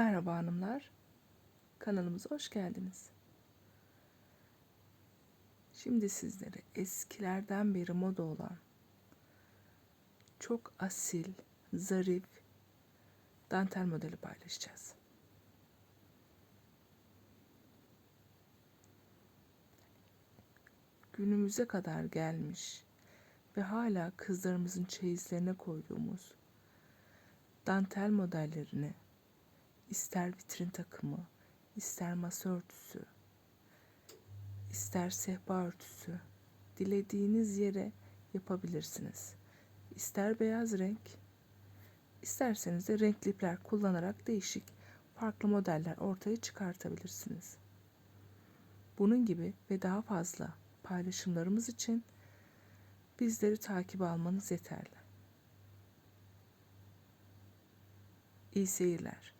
Merhaba hanımlar. Kanalımıza hoş geldiniz. Şimdi sizlere eskilerden beri moda olan çok asil, zarif dantel modeli paylaşacağız. Günümüze kadar gelmiş ve hala kızlarımızın çeyizlerine koyduğumuz dantel modellerini ister vitrin takımı, ister masa örtüsü, ister sehpa örtüsü dilediğiniz yere yapabilirsiniz. İster beyaz renk, isterseniz de renkli ipler kullanarak değişik farklı modeller ortaya çıkartabilirsiniz. Bunun gibi ve daha fazla paylaşımlarımız için bizleri takip almanız yeterli. İyi seyirler.